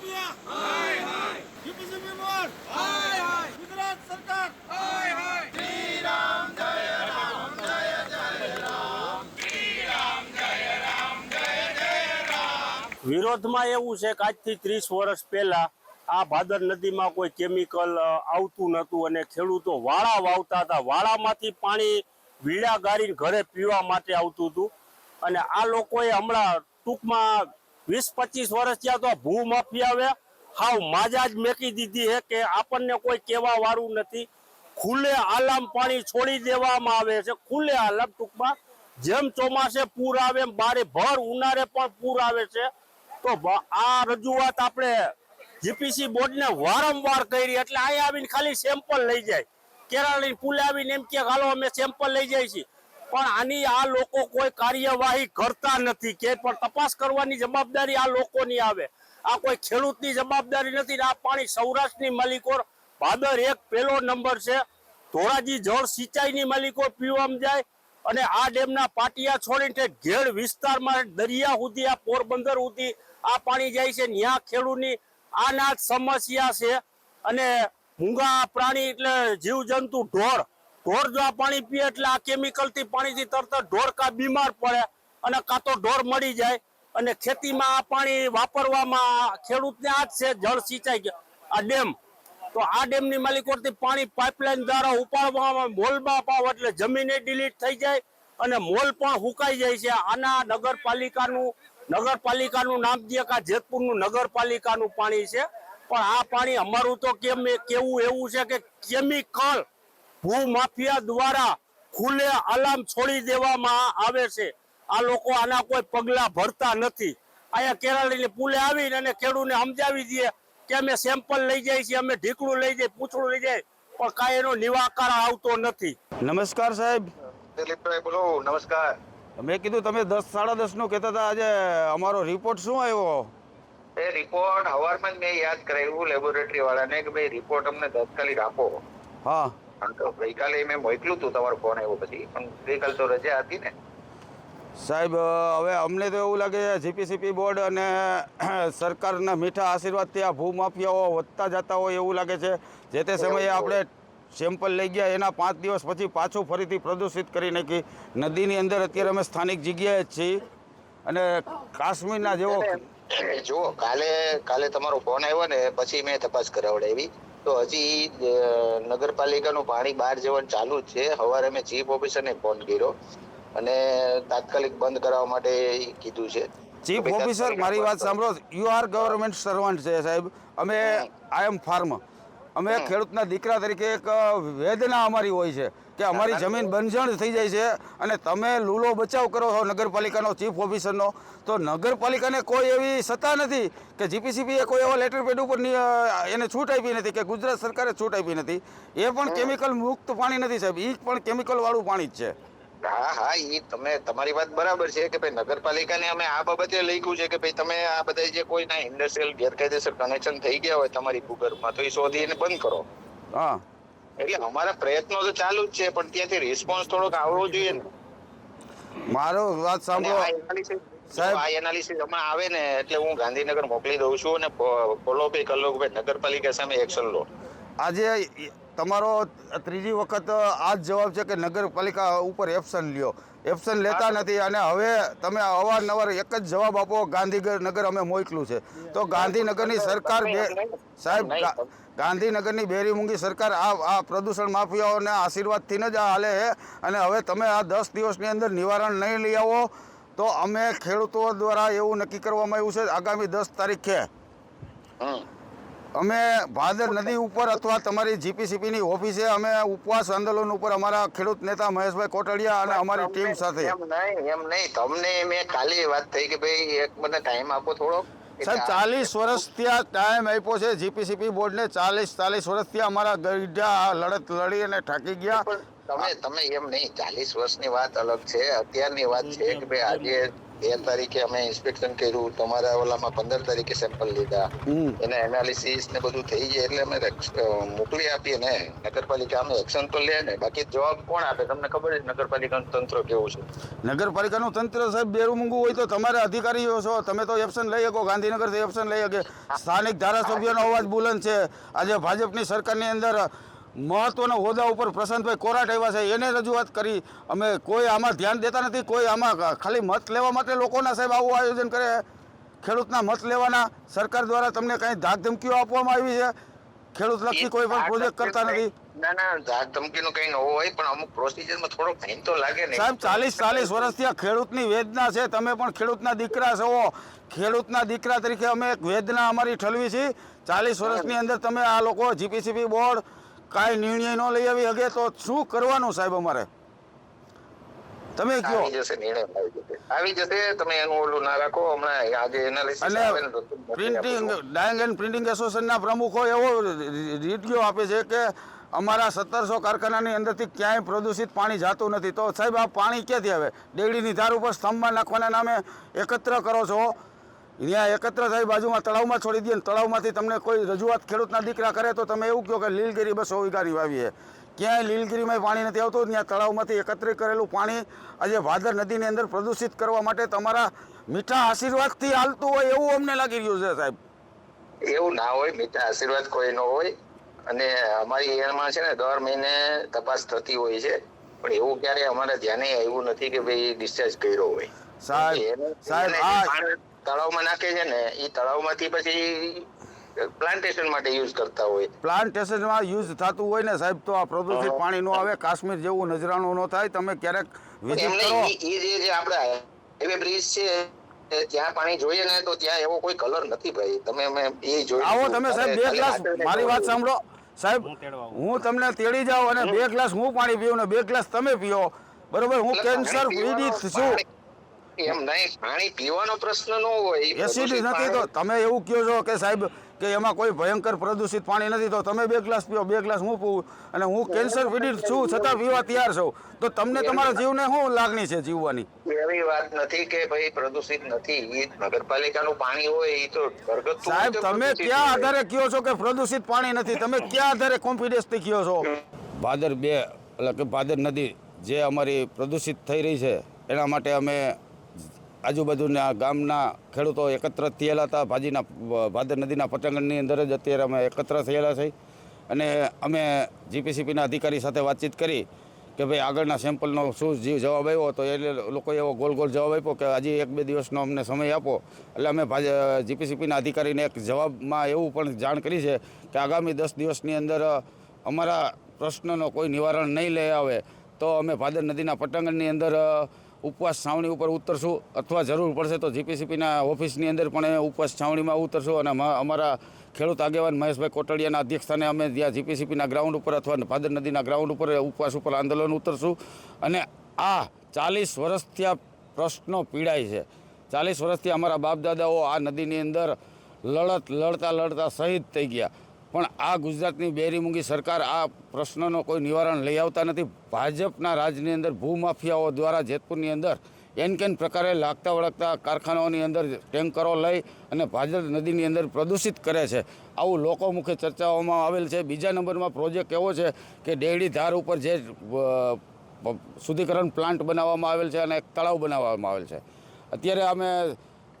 Mafia હાય હાય. GPCB board હાય હાય. ગુજરાત સરકાર. હાય હાય. વિરોધમાં એવું છે કે આજથી ત્રીસ વર્ષ પહેલા આ ભાદર નદીમાં કોઈ કેમિકલ આવતું નહોતું અને ખેડૂતો વાળા વાવતા હતા. વાળામાંથી પાણી વીડા ગાળીને ઘરે પીવા માટે આવતું હતું. અને આ લોકોએ હમણાં ટૂંકમાં વીસ પચીસ વર્ષ થયા તો ભૂ માફિયાએ હાવ માજા જ મેકી દીધી છે કે આપણને કોઈ કહેવા વાળું નથી. ખુલ્લે આલામ પાણી છોડી દેવામાં આવે છે. ખુલ્લે આલામ ટૂંકમાં. જેમ ચોમાસે પૂર આવે એમ બારે ભર ઉનાળે પણ પૂર આવે છે. તો આ રજૂઆત આપણે જીપીસી બોર્ડને વારંવાર કરી, એટલે અહીંયા આવીને ખાલી સેમ્પલ લઈ જાય. કેરાળી પુલે આવીને એમ કે હાલો અમે સેમ્પલ લઈ જાય છીએ. પણ આની આ લોકો કોઈ કાર્યવાહી કરતા નથી. કે પણ તપાસ કરવાની જવાબદારી આ લોકોની આવે. આ કોઈ ખેડૂતની જવાબદારી નથી આ પાણી સૌરાષ્ટ્રની માલિકો ભાદર એક પહેલો નંબર છે. ધોરાજી જળ સિંચાઈની માલિકો પીવામાં જાય અને આ ડેમના પાટિયા છોડીને ઘેડ વિસ્તારમાં દરિયા સુધી આ પોરબંદર સુધી આ પાણી જાય છે. ત્યાં ખેડૂતની આના સમસ્યા છે. અને મૂંગા પ્રાણી એટલે જીવજંતુ ઢોર ઢોર જો આ પાણી પીએ એટલે આ કેમિકલથી પાણીથી તરત ઢોર કાં બીમાર પડે અને કાં તો ઢોર મળી જાય અને ખેતીમાં આ પાણી વાપરવામાં ખેડૂતને આ જ છે, જળ સિંચાઈ આ ડેમ. તો આ ડેમની માલિકોથી પાણી પાઇપલાઇન દ્વારા ઉપાડવામાં મોલમાં પાવ એટલે જમીને ડિલીટ થઈ જાય અને મોલ પણ હુકાઈ જાય છે. આના નગરપાલિકાનું નગરપાલિકાનું નામ દે કે જેતપુરનું નગરપાલિકાનું પાણી છે. પણ આ પાણી અમારું તો કેમ કેવું એવું છે કે કેમિકલ ભૂ માફિયા દ્વારા ખુલ્લે આલામ છોડી દેવામાં આવે છે. આ લોકો આના કોઈ પગલા ભરતા નથી. અહીંયા કેરાળી પુલે આવીને અને ખેડૂતને સમજાવી દઈએ કે અમે સેમ્પલ લઈ જાય છીએ અમે ઢીકડું લઈ જાય પૂછડું લઈ જાય પણ કાંઈ એનો નિવાકાર આવતો નથી. નમસ્કાર સાહેબ. દિલીપભાઈ બોલો નમસ્કાર. મેં કીધું તમે દસ સાડા દસનું કહેતા હતા આજે અમારો રિપોર્ટ શું આવ્યો? એ રિપોર્ટ હવારમાં જ મેં યાદ કરાવ્યું લેબોરેટરી વાળાને કે ભાઈ રિપોર્ટ અમને તાત્કાલિક આપો. હા. ગઈકાલે મેં મોકલ્યું હતું તમારો ફોન આવ્યો પછી પણ ગઈકાલ તો રજા હતી ને. સાહેબ હવે અમને તો એવું લાગે છે જીપીસીપી બોર્ડ અને સરકારના મીઠા આશીર્વાદથી આ ભૂમાફિયાઓ વધતા જતા હોય એવું લાગે છે. જે તે સમયે આપણે સેમ્પલ લઈ ગયા એના પાંચ દિવસ પછી પાછું ફરીથી પ્રદૂષિત કરી નાખી. નદીની અંદર અત્યારે અમે સ્થાનિક જગ્યાએ જ છીએ. અને કાશ્મીરના જેવો જુઓ કાલે કાલે તમારો ફોન આવ્યો ને પછી મેં તપાસ કરાવડાવી. તો હજી નગરપાલિકાનું પાણી બહાર જવાનું ચાલુ જ છે. સવારે મેં ચીફ ઓફિસરને ફોન કર્યો અને તાત્કાલિક બંધ કરાવવા માટે કીધું છે. ચીફ ઓફિસર મારી વાત સાંભળો. યુ આર ગવર્મેન્ટ સર્વન્ટ છે સાહેબ. અમે આઈ એમ ફાર્મ અમે ખેડૂતના દીકરા તરીકે એક વેદના અમારી હોય છે કે અમારી જમીન બંજણ થઈ જાય છે અને તમે લૂલો બચાવ કરો છો નગરપાલિકાનો ચીફ ઓફિસરનો તો નગરપાલિકાને કોઈ એવી સત્તા નથી કે જીપીસીબીએ કોઈ એવા લેટર પેડ ઉપર એને છૂટ આપી નથી કે ગુજરાત સરકારે છૂટ આપી નથી. એ પણ કેમિકલ મુક્ત પાણી નથી સાહેબ એ પણ કેમિકલવાળું પાણી જ છે. હા હા એ તમે તમારી વાત બરાબર છે કે ભાઈ નગરપાલિકાને અમે આ બાબતે લખ્યું છે કે ભાઈ તમે આ બધા જે કોઈના ઇન્ડસ્ટ્રીયલ ગેરકાયદેસર કનેક્શન થઈ ગયા હોય તમારી ભૂગર્ભમાં તો એ શોધીને બંધ કરો. હા. એટલે અમારા પ્રયત્નો તો ચાલુ જ છે પણ ત્યાંથી રિસ્પોન્સ થોડોક આવવો જોઈએ ને. મારો વાત સાંભળો. સાહેબ. આ એનાલિસિસ હમણાં આવે ને એટલે હું ગાંધીનગર મોકલી દઉં છું અને ફોલો પે કરો ભાઈ નગરપાલિકા સામે એક્શન લો. આજે તમારો ત્રીજી વખત આ જ જવાબ છે કે નગરપાલિકા ઉપર એક્શન લ્યો. એક્શન લેતા નથી અને હવે તમે અવારનવાર એક જ જવાબ આપો ગાંધીનગર અમે મોકલું છે. તો ગાંધીનગરની સરકાર બે સાહેબ ગાંધીનગરની બેરી મૂંગી સરકાર આ આ પ્રદૂષણ માફિયાઓને આશીર્વાદથી જ આ હાલે છે અને હવે તમે આ દસ દિવસની અંદર નિવારણ નહીં લઈ આવો તો અમે ખેડૂતો દ્વારા એવું નક્કી કરવામાં આવ્યું છે આગામી દસ તારીખે. અમે ભાદર નદી ઉપર અથવા તમારી જીપીસીપીની ઓફિસે અમે ઉપવાસ આંદોલન ઉપર અમારા ખેડૂત નેતા મહેશભાઈ કોટડિયા અને અમારી ટીમ સાથે. એમ નહીં એમ નહીં. તમને મેં કાલે વાત થઈ કે ભાઈ એક મને ટાઈમ આપો થોડો. સાહેબ ચાલીસ વર્ષ ત્યાં ટાઈમ આપ્યો છે. જીપીસીપી બોર્ડને ચાલીસ ચાલીસ વર્ષ ત્યાં અમારા ગઈઢા લડત લડી અને થાકી ગયા. તમે તમે એમ નહીં ચાલીસ વર્ષની વાત અલગ છે. અત્યારની વાત છે કે ભાઈ આજે બે તારીખે અમે ઇન્સ્પેક્શન કર્યું તમારા ઓલામાં પંદર તારીખે સેમ્પલ લીધા. એના એનાલિસિસ ને બધું થઈ જાય એટલે અમે મોકલી આપીએ ને. નગરપાલિકા અમે એક્શન તો લે ને. બાકી જવાબ કોણ આપે? તમને ખબર છે નગરપાલિકાનું તંત્ર કેવું છે? નગરપાલિકાનું તંત્ર સાહેબ બેરું મૂંગું હોય તો તમારે અધિકારીઓ છો. તમે તો એપ્શન લઈ શકો ગાંધીનગરથી એપ્શન લઈ શકે. સ્થાનિક ધારાસભ્યોનો અવાજ બુલંદ છે. આજે ભાજપની સરકારની અંદર મહત્વના હોદ્દા ઉપર પ્રશાંતભાઈ કોરાટ આવ્યા છે. એને રજૂઆત કરી. અમે કોઈ આમાં ધ્યાન દેતા નથી. કોઈ આમાં ખાલી મત લેવા માટે લોકોના સાહેબ આવું આયોજન કરે. ખેડૂતના મત લેવાના. સરકાર દ્વારા તમને કાંઈ ધાકધમકીઓ આપવામાં આવી છે? ખેડૂત લક્ષી કોઈ પણ પ્રોજેક્ટ કરતા નથી? ના ના ધાક ધમકીનું કઈ ન હોય પણ અમુક પ્રોસિજરમાં થોડો ટાઈમ તો લાગે ને. સાહેબ ચાલીસ ચાલીસ વર્ષથી આ ખેડૂતની વેદના છે. તમે પણ ખેડૂતના દીકરા છો. ખેડૂતના દીકરા તરીકે અમે એક વેદના અમારી ઠલવી છે. ચાલીસ વર્ષની અંદર તમે આ લોકો જીપીસીપી બોર્ડ કાંઈ નિર્ણય ન લઈ આવી શકે તો શું કરવાનું સાહેબ અમારે? તમે કયો? આવી જશે નિર્ણય આવી જશે. તમે એનું ઓલું ના રાખો. હમણાં આજે analysis printing dyeing and printing એસોસિએશનના પ્રમુખો એવો રીડિયો આપે છે કે અમારા સત્તરસો કારખાનાની અંદરથી ક્યાંય પ્રદૂષિત પાણી જાતું નથી. તો સાહેબ આ પાણી ક્યાંથી આવે? ડેડીની ધાર ઉપર સ્તંભમાં નાખવાના નામે એકત્ર કરો છો. ત્યાં એકત્ર થઈ બાજુમાં તળાવમાં છોડી દઈએ તળાવમાંથી તમને કોઈ રજૂઆત ખેડૂતના દીકરા કરે તો તમે એવું કહો કે લીલગીરી બસો વીઘાની વાવીએ. ક્યાંય લીલગીરીમાં પાણી નથી આવતું ત્યાં તળાવમાંથી એકત્રિત કરેલું પાણી આજે ભાદર નદીની અંદર પ્રદૂષિત કરવા માટે તમારા મીઠા આશીર્વાદથી હાલતું હોય એવું અમને લાગી રહ્યું છે સાહેબ. એવું ના હોય મીઠા આશીર્વાદ કોઈ નો હોય. અને અમારી એમાં છે ને દર મહિને તપાસ થતી હોય છે. પણ એવું ક્યારે અમારા ધ્યાને આવ્યું નથી કે ભાઈ ડિસ્ચાર્જ કર્યો હોય. સાહેબ સાહેબ આ તળાવમાં નાખે છે ને એ તળાવમાંથી પછી પ્લાન્ટેશન માટે યુઝ કરતા હોય. પ્લાન્ટેશનમાં યુઝ થતું હોય ને સાહેબ તો આ પ્રદૂષિત પાણી નો આવે કાશ્મીર જેવું નજરાણું ન થાય તમે ક્યારેક વિઝિટ કરો. જે જે આપણે હાઈવે બ્રિજ છે ત્યાં પાણી જોઈએ ને તો ત્યાં એવો કોઈ કલર નથી ભાઈ. તમે અમે એ જોઈ આવો તમે સાહેબ બે ગ્લાસ મારી વાત સાંભળો. સાહેબ હું તમને તેડી જાઉં અને બે ગ્લાસ હું પાણી પીઉં ને બે ગ્લાસ તમે પીઓ. બરોબર હું કેન્સર પીડિત છું. એમ નહીં પાણી પીવાનો પ્રશ્ન ન હોય એસિડિટી નથી તો તમે એવું કહો છો કે સાહેબ કે એમાં કોઈ ભયંકર પ્રદૂષિત પાણી નથી તો તમે બે ગ્લાસ પીઓ બે ગ્લાસ હું પીવું? અને હું કેન્સર પીડિત છું છતાં પીવા તૈયાર છું. તો તમને તમારા જીવને શું લાગણી છે જીવવાની? એવી વાત નથી કે ભાઈ પ્રદૂષિત નથી. ઈ નગરપાલિકાનું પાણી હોય એ તો ઘરગથ્થુ સાહેબ તમે ક્યાં આધારે કહો છો કે પ્રદૂષિત પાણી નથી? તમે ક્યાં આધારે કોન્ફિડન્સથી કહો છો? ભાદર બે એટલે કે ભાદર નદી જે અમારી પ્રદૂષિત થઈ રહી છે એના માટે અમે આજુબાજુના ગામના ખેડૂતો એકત્ર થયેલા હતા. ભાજીના, ભાદર નદીના પટાંગણની અંદર જ અત્યારે અમે એકત્ર થયેલા છે. અને અમે જીપીસીપીના અધિકારી સાથે વાતચીત કરી કે ભાઈ આગળના સેમ્પલનો શું જીવ જવાબ આવ્યો તો એ લોકોએ એવો ગોલ ગોલ જવાબ આપ્યો કે હજી એક બે દિવસનો અમને સમય આપો. એટલે અમે જીપીસીપીના અધિકારીને એક જવાબમાં એવું પણ જાણ કરી છે કે આગામી દસ દિવસની અંદર અમારા પ્રશ્નનો કોઈ નિવારણ નહીં લઈ આવે તો અમે ભાદર નદીના પટાંગણની અંદર ઉપવાસ છાવણી ઉપર ઉતરશું અથવા જરૂર પડશે તો જીપીસીપીના ઓફિસની અંદર પણ ઉપવાસ છાવણીમાં ઉતરશું અને અમારા ખેડૂત આગેવાન મહેશભાઈ કોટડિયાના અધ્યક્ષસ્થાને અમે ત્યાં જીપીસીપીના ગ્રાઉન્ડ ઉપર અથવા ભાદર નદીના ગ્રાઉન્ડ ઉપર ઉપવાસ ઉપર આંદોલન ઉતરશું. અને આ ચાલીસ વર્ષથી આ પ્રશ્નો પીડાય છે. ચાલીસ વર્ષથી અમારા બાપ દાદાઓ આ નદીની અંદર લડત, લડતા લડતા શહીદ થઈ ગયા. પણ આ ગુજરાતની બેરીમૂંગી સરકાર આ પ્રશ્નનો કોઈ નિવારણ લઈ આવતા નથી. ભાજપના રાજની અંદર ભૂમાફિયાઓ દ્વારા જેતપુરની અંદર એન કેન પ્રકારે લાગતા વળગતા કારખાનાઓની અંદર ટેન્કરો લઈ અને ભાજપ નદીની અંદર પ્રદૂષિત કરે છે. આવું લોકો મુખે ચર્ચાઓમાં આવેલ છે. બીજા નંબરમાં પ્રોજેક્ટ એવો છે કે ડેડી ધાર ઉપર જે શુદ્ધિકરણ પ્લાન્ટ બનાવવામાં આવેલ છે અને એક તળાવ બનાવવામાં આવેલ છે. અત્યારે અમે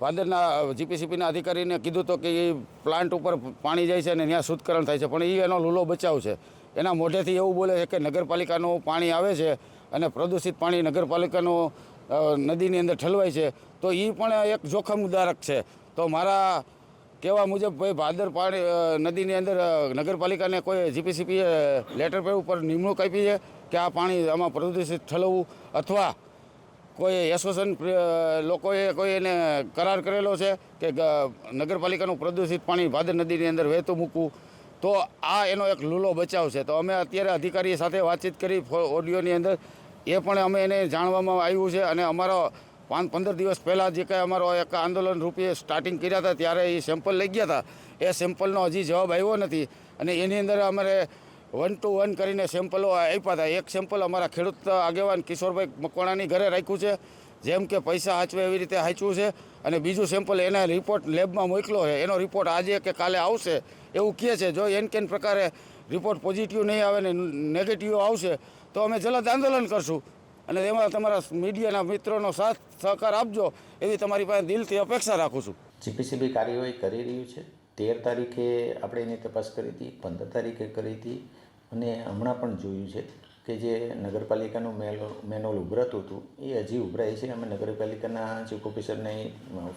ભાદરના જીપીસીપીના અધિકારીને કીધું તો કે એ પ્લાન્ટ ઉપર પાણી જાય છે અને ત્યાં શુદ્ધકરણ થાય છે. પણ એ એનો લૂલો બચાવ છે. એના મોઢેથી એવું બોલે છે કે નગરપાલિકાનું પાણી આવે છે અને પ્રદૂષિત પાણી નગરપાલિકાનું નદીની અંદર ઠલવાય છે, તો એ પણ એક જોખમદારક છે. તો મારા કહેવા મુજબ ભાઈ, ભાદર પાણી નદીની અંદર નગરપાલિકાને કોઈ જીપીસીપીએ લેટર પેડ ઉપર નિમણૂક આપી છે કે આ પાણી આમાં પ્રદૂષિત ઠલવવું અથવા કોઈ એસોસિએશન લોકોએ કોઈ એને કરાર કરેલો છે કે નગરપાલિકાનું પ્રદૂષિત પાણી ભાદર નદીની અંદર વહેતું મૂકવું, તો આ એનો એક લૂલો બચાવ છે. તો અમે અત્યારે અધિકારી સાથે વાતચીત કરી ઓડિયોની અંદર એ પણ અમે એને જાણવામાં આવ્યું છે અને અમારો પાંચ, પંદર દિવસ પહેલાં જે કાંઈ અમારો એક આંદોલન રૂપે સ્ટાર્ટિંગ કર્યા હતા, ત્યારે એ સેમ્પલ લઈ ગયા હતા. એ સેમ્પલનો હજી જવાબ આવ્યો નથી અને એની અંદર અમારે વન ટુ વન કરીને સેમ્પલો આપ્યા હતા. એક સેમ્પલ અમારા ખેડૂત આગેવાન કિશોરભાઈ મકવાણાની ઘરે રાખ્યું છે. જેમ કે પૈસા હાચવે એવી રીતે હાંચવું છે. અને બીજું સેમ્પલ એના રિપોર્ટ લેબમાં મોકલો છે. એનો રિપોર્ટ આજે કે કાલે આવશે એવું કહે છે. જો એન કેન પ્રકારે રિપોર્ટ પોઝિટિવ નહીં આવે ને નેગેટિવ આવશે, તો અમે જલદ આંદોલન કરશું. અને એમાં તમારા મીડિયાના મિત્રોનો સાથ સહકાર આપજો. એવી તમારી પાસે દિલથી અપેક્ષા રાખું છું. જીપીસીબી કાર્યવાહી કરી રહ્યું છે. તેર તારીખે આપણે એની તપાસ કરી હતી, પંદર તારીખે કરી હતી અને હમણાં પણ જોયું છે કે જે નગરપાલિકાનું મેલ, મેનોલ ઉભરાતું હતું, એ હજી ઉભરાય છે. અમે નગરપાલિકાના ચીફ ઓફિસરને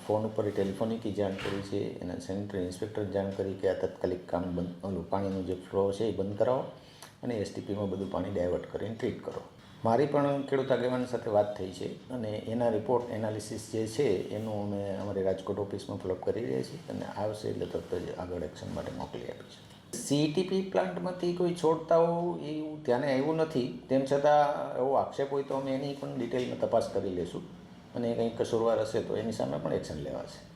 ફોન ઉપર ટેલિફોનિક જાણ કરી છે, એના સેનિટરી ઇન્સ્પેક્ટર જાણ કરી કે આ તાત્કાલિક કામ બંધ પાણીનું જે ફ્લો છે એ બંધ કરાવો અને એસટીપીમાં બધું પાણી ડાયવર્ટ કરીને ટ્રીટ કરો. મારી પણ ખેડૂત આગેવાન સાથે વાત થઈ છે અને એના રિપોર્ટ એનાલિસિસ જે છે એનું અમે અમારી રાજકોટ ઓફિસમાં ફોલોઅપ કરી રહ્યા છીએ અને આવશે એટલે તરત જ આગળ એક્શન માટે મોકલી આપીશું સીટીપી પ્લાન્ટમાંથી કોઈ છોડતાઓ એવું ધ્યાને આવ્યું નથી. તેમ છતાં એવો આક્ષેપ હોય તો અમે એની પણ ડિટેલમાં તપાસ કરી લેશું અને કંઈ કસૂરવાર હશે તો એની સામે પણ એક્શન લેવાશે.